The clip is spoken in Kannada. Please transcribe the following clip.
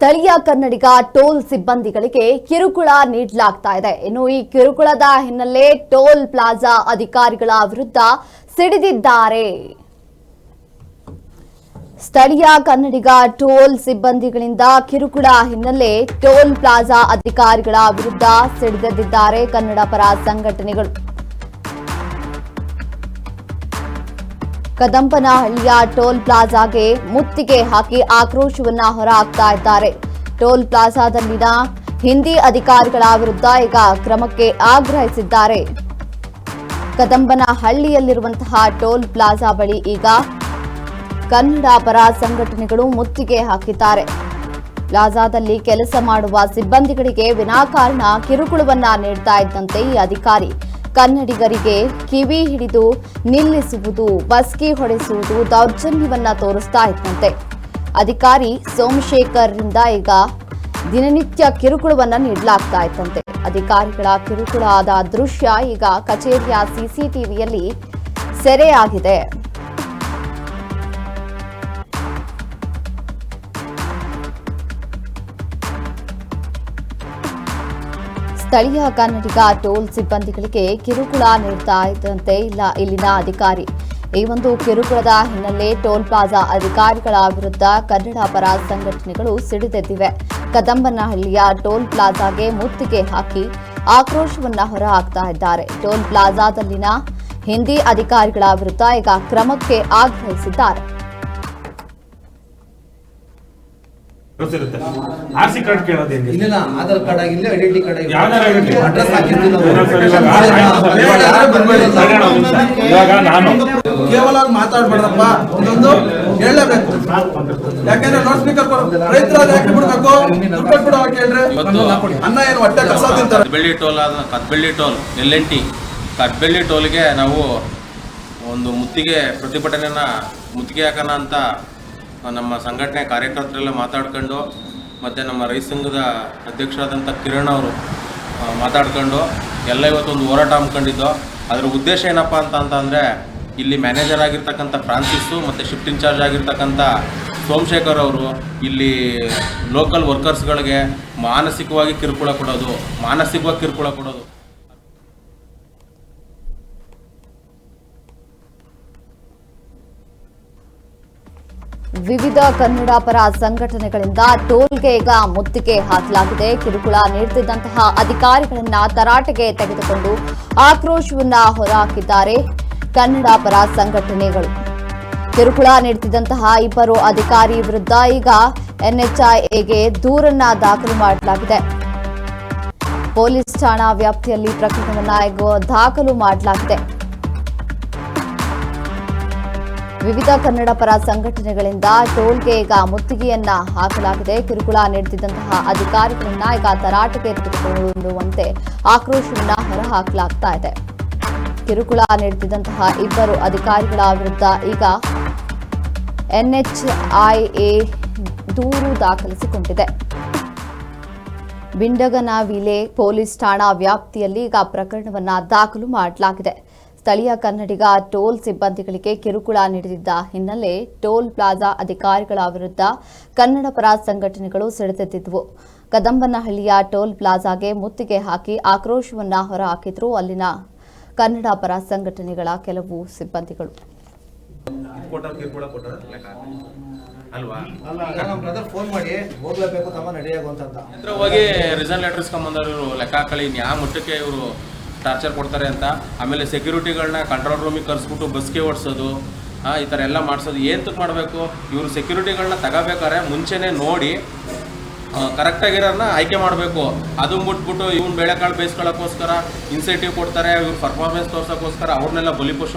ಸ್ಥಳೀಯ ಕನ್ನಡಿಗ ಟೋಲ್ ಸಿಬ್ಬಂದಿಗಳಿಗೆ ಕಿರುಕುಳ ನೀಡಲಾಗ್ತಾ ಇದೆ. ಇನ್ನು ಈ ಕಿರುಕುಳದ ಹಿನ್ನೆಲೆ ಟೋಲ್ ಪ್ಲಾಜಾ ಅಧಿಕಾರಿಗಳ ವಿರುದ್ಧ ಸಿಡಿದಿದ್ದಾರೆ. ಸ್ಥಳೀಯ ಕನ್ನಡಿಗ ಟೋಲ್ ಸಿಬ್ಬಂದಿಗಳಿಂದ ಕಿರುಕುಳ ಹಿನ್ನೆಲೆ ಟೋಲ್ ಪ್ಲಾಜಾ ಅಧಿಕಾರಿಗಳ ವಿರುದ್ಧ ಸಿಡಿದೆದ್ದಿದ್ದಾರೆ ಕನ್ನಡ ಪರ ಸಂಘಟನೆಗಳು. ಕದಂಪನಹಳ್ಳಿಯ ಟೋಲ್ ಪ್ಲಾಜಾಗೆ ಮುತ್ತಿಗೆ ಹಾಕಿ ಆಕ್ರೋಶವನ್ನ ಹೊರಹಾಕ್ತಾ ಇದ್ದಾರೆ. ಟೋಲ್ ಪ್ಲಾಜಾದಲ್ಲಿನ ಹಿಂದಿ ಅಧಿಕಾರಿಗಳ ವಿರುದ್ಧ ಈಗ ಕ್ರಮಕ್ಕೆ ಆಗ್ರಹಿಸಿದ್ದಾರೆ. ಕದಂಬನಹಳ್ಳಿಯಲ್ಲಿರುವಂತಹ ಟೋಲ್ ಪ್ಲಾಜಾ ಬಳಿ ಈಗ ಕನ್ನಡ ಪರ ಸಂಘಟನೆಗಳು ಮುತ್ತಿಗೆ ಹಾಕಿದ್ದಾರೆ. ಪ್ಲಾಜಾದಲ್ಲಿ ಕೆಲಸ ಮಾಡುವ ಸಿಬ್ಬಂದಿಗಳಿಗೆ ವಿನಾಕಾರಣ ಕಿರುಕುಳವನ್ನ ನೀಡ್ತಾ ಇದ್ದಂತೆ ಈ ಅಧಿಕಾರಿ. ಕನ್ನಡಿಗರಿಗೆ ಕಿವಿ ಹಿಡಿದು ನಿಲ್ಲಿಸುವುದು, ಬಸ್ಕಿ ಹೊಡೆಸುವುದು ದೌರ್ಜನ್ಯವನ್ನ ತೋರಿಸ್ತಾ ಇದ್ದಂತೆ. ಅಧಿಕಾರಿ ಸೋಮಶೇಖರ್ರಿಂದ ಈಗ ದಿನನಿತ್ಯ ಕಿರುಕುಳವನ್ನ ನೀಡಲಾಗ್ತಾ ಇತ್ತಂತೆ ಅಧಿಕಾರಿಗಳ ಕಿರುಕುಳ ಆದ ದೃಶ್ಯ ಈಗ ಕಚೇರಿಯ ಸಿಸಿಟಿವಿಯಲ್ಲಿ ಸೆರೆಯಾಗಿದೆ. ಸ್ಥಳೀಯ ಕನ್ನಡಿಗ ಟೋಲ್ ಸಿಬ್ಬಂದಿಗಳಿಗೆ ಕಿರುಕುಳ ನೀಡ್ತಾ ಇದ್ದಂತೆ ಇಲ್ಲ, ಇಲ್ಲಿನ ಅಧಿಕಾರಿ. ಈ ಒಂದು ಕಿರುಕುಳದ ಹಿನ್ನೆಲೆ ಟೋಲ್ ಪ್ಲಾಜಾ ಅಧಿಕಾರಿಗಳ ವಿರುದ್ಧ ಕನ್ನಡ ಪರ ಸಂಘಟನೆಗಳು ಸಿಡಿದೆದ್ದಿವೆ. ಕದಂಬನಹಳ್ಳಿಯ ಟೋಲ್ ಪ್ಲಾಜಾಗೆ ಮುತ್ತಿಗೆ ಹಾಕಿ ಆಕ್ರೋಶವನ್ನ ಹೊರಹಾಕ್ತಾ ಇದ್ದಾರೆ. ಟೋಲ್ ಪ್ಲಾಜಾದಲ್ಲಿನ ಹಿಂದಿ ಅಧಿಕಾರಿಗಳ ವಿರುದ್ಧ ಈಗ ಕ್ರಮಕ್ಕೆ ಆಗ್ರಹಿಸಿದ್ದಾರೆ. ಗೊತ್ತಿರುತ್ತೆ. ಆರ್ ಸಿ ಕಾರ್ಡ್ ಕೇಳೋದು ಹೆಂಗೆ? ಇಲ್ಲ ಆಧಾರ್ ಕಾರ್ಡ್ ಆಗಿಲ್ಲ ಐಡೆಂಟಿ ಕಾರ್ಡ್ ಆಗಿಲ್ಲ ಯಾವ್ದಾರ identity? ಅಡ್ರೆಸ್ ಹಾಕಿರ್ತೀವಿ ನಾವು. ಇವಾಗ ನಾನು. ಕೇವಲ ಮಾತಾಡ್ಬಾರ್ದಪ್ಪ. ಒಂದೊಂದು ಹೇಳಲೇಬೇಕು. ಯಾಕೆಂದ್ರೆ ಲೌಡ್ ಸ್ಪೀಕರ್ ರೈತರ ಯಾಕೆ ಬಿಡ್ಬೇಕು ದುಡ್ಡು ಅನ್ನ ಏನು ಹೊಟ್ಟೆ ಕಸ ತಿಂತಾರೆ. ಬೆಳ್ಳಿ ಟೋಲ್ ಆದ Katbelli toll L N T. Katbelli ಟೋಲ್ಗೆ ನಾವು ಒಂದು ಮುತ್ತಿಗೆ ಪ್ರತಿಭಟನೆನ ಮುತ್ತಿಗೆ ಹಾಕೋಣ ಅಂತ ನಮ್ಮ ಸಂಘಟನೆ ಕಾರ್ಯಕರ್ತರೆಲ್ಲ ಮಾತಾಡ್ಕೊಂಡು, ಮತ್ತು ನಮ್ಮ ರೈತ ಸಂಘದ ಅಧ್ಯಕ್ಷರಾದಂಥ ಕಿರಣ್ ಅವರು ಮಾತಾಡ್ಕೊಂಡು ಎಲ್ಲ ಇವತ್ತೊಂದು ಹೋರಾಟ ಹಮ್ಮಿಕೊಂಡಿದ್ದು. ಅದರ ಉದ್ದೇಶ ಏನಪ್ಪ ಅಂತ ಅಂತಂದರೆ, ಇಲ್ಲಿ ಮ್ಯಾನೇಜರ್ ಆಗಿರ್ತಕ್ಕಂಥ ಫ್ರಾನ್ಸಿಸ್ಸು ಮತ್ತು ಶಿಫ್ಟ್ ಇನ್ಚಾರ್ಜ್ ಆಗಿರ್ತಕ್ಕಂಥ ಸೋಮಶೇಖರ್ ಅವರು ಇಲ್ಲಿ ಲೋಕಲ್ ವರ್ಕರ್ಸ್ಗಳಿಗೆ ಮಾನಸಿಕವಾಗಿ ಕಿರುಕುಳ ಕೊಡೋದು, ಮಾನಸಿಕವಾಗಿ ಕಿರುಕುಳ ಕೊಡೋದು. ವಿವಿಧ ಕನ್ನಡ ಪರ ಸಂಘಟನೆಗಳಿಂದ ಟೋಲ್ಗೆ ಈಗ ಮುತ್ತಿಗೆ ಹಾಕಲಾಗಿದೆ. ಕಿರುಕುಳ ನೀಡುತ್ತಿದ್ದಂತಹ ಅಧಿಕಾರಿಗಳನ್ನ ತರಾಟೆಗೆ ತೆಗೆದುಕೊಂಡು ಆಕ್ರೋಶವನ್ನ ಹೊರಹಾಕಿದ್ದಾರೆ ಕನ್ನಡ ಪರ ಸಂಘಟನೆಗಳು. ಕಿರುಕುಳ ನೀಡುತ್ತಿದ್ದಂತಹ ಇಬ್ಬರು ಅಧಿಕಾರಿ ವಿರುದ್ಧ ಈಗ ಎನ್ಎಚ್ಐಎಗೆ ದೂರನ್ನ ದಾಖಲು ಮಾಡಲಾಗಿದೆ. ಪೊಲೀಸ್ ಠಾಣಾ ವ್ಯಾಪ್ತಿಯಲ್ಲಿ ಪ್ರಕರಣವನ್ನ ದಾಖಲು ಮಾಡಲಾಗಿದೆ. ವಿವಿಧ ಕನ್ನಡ ಪರ ಸಂಘಟನೆಗಳಿಂದ ಟೋಲ್ಗೆ ಈಗ ಮುತ್ತಿಗೆಯನ್ನ ಹಾಕಲಾಗಿದೆ. ಕಿರುಕುಳ ನೀಡುತ್ತಿದ್ದಂತಹ ಅಧಿಕಾರಿಗಳನ್ನ ಈಗ ತರಾಟೆಗೆ ತೆಗೆದುಕೊಳ್ಳುವಂತೆ ಆಕ್ರೋಶವನ್ನ ಹೊರಹಾಕಲಾಗ್ತಾ ಇದೆ. ಕಿರುಕುಳ ನೀಡುತ್ತಿದ್ದಂತಹ ಇಬ್ಬರು ಅಧಿಕಾರಿಗಳ ವಿರುದ್ಧ ಈಗ ಎನ್ಎಚ್ಐಎ ದೂರು ದಾಖಲಿಸಿಕೊಂಡಿದೆ. ಬಿಂಡಗನವಿಲೆ ಪೊಲೀಸ್ ಠಾಣಾ ವ್ಯಾಪ್ತಿಯಲ್ಲಿ ಈಗ ಪ್ರಕರಣವನ್ನ ದಾಖಲು ಮಾಡಲಾಗಿದೆ. ಸ್ಥಳೀಯ ಕನ್ನಡಿಗ ಟೋಲ್ ಸಿಬ್ಬಂದಿಗಳಿಗೆ ಕಿರುಕುಳ ನೀಡಿದ್ದ ಹಿನ್ನೆಲೆ ಟೋಲ್ ಪ್ಲಾಜಾ ಅಧಿಕಾರಿಗಳ ವಿರುದ್ಧ ಕನ್ನಡ ಪರ ಸಂಘಟನೆಗಳು ಸಿಡಿದೆದ್ದಿದ್ದವು ಕದಂಬನಹಳ್ಳಿಯ ಟೋಲ್ ಪ್ಲಾಜಾಗೆ ಮುತ್ತಿಗೆ ಹಾಕಿ ಆಕ್ರೋಶವನ್ನು ಹೊರಹಾಕಿದ್ರು ಅಲ್ಲಿನ ಕನ್ನಡ ಪರ ಸಂಘಟನೆಗಳ ಕೆಲವು ಸಿಬ್ಬಂದಿಗಳು. ಕೊಟ್ಟರು ಕಿರುಕುಳ ಕೊಟ್ಟರು ಅಲ್ವಾ? ಈಗ ಫೋನ್ ಮಾಡಿ ಹೋಗ್ಲೇಬೇಕು ತಮ್ಮ ನಡೆಯಾಗುವಂತ ಹೋಗಿ ರಿಸನ್ ಲೆಟರ್ ಇಸ್ಕೊಂಬಂದವ್ರು ಇವರು ಲೆಕ್ಕ ಹಾಕಳಿ ಯಾವ ಮಟ್ಟಕ್ಕೆ ಇವರು ಟಾರ್ಚರ್ ಕೊಡ್ತಾರೆ ಅಂತ. ಆಮೇಲೆ ಸೆಕ್ಯೂರಿಟಿಗಳನ್ನ ಕಂಟ್ರೋಲ್ ರೂಮಿಗೆ ಕರೆಸ್ಬಿಟ್ಟು ಬಸ್ಗೆ ಓಡಿಸೋದು ಈ ಥರ ಎಲ್ಲ ಮಾಡಿಸೋದು. ಏಂತಕ್ಕೆ ಮಾಡಬೇಕು? ಇವರು ಸೆಕ್ಯೂರಿಟಿಗಳನ್ನ ತಗೋಬೇಕಾದ್ರೆ ಮುಂಚೆನೇ ನೋಡಿ ಕರೆಕ್ಟಾಗಿರೋನ್ನ ಆಯ್ಕೆ ಮಾಡಬೇಕು. ಅದು ಬಿಟ್ಬಿಟ್ಟು ಇವ್ನ ಬೇಳೆಕಾಳು ಬೇಯಿಸ್ಕೊಳ್ಳೋಕ್ಕೋಸ್ಕರ ಇನ್ಸೆಂಟಿವ್ ಕೊಡ್ತಾರೆ, ಇವ್ರು ಪರ್ಫಾರ್ಮೆನ್ಸ್ ತೋರ್ಸೋಕ್ಕೋಸ್ಕರ ಅವ್ರನ್ನೆಲ್ಲ ಬಲಿಪೋಷ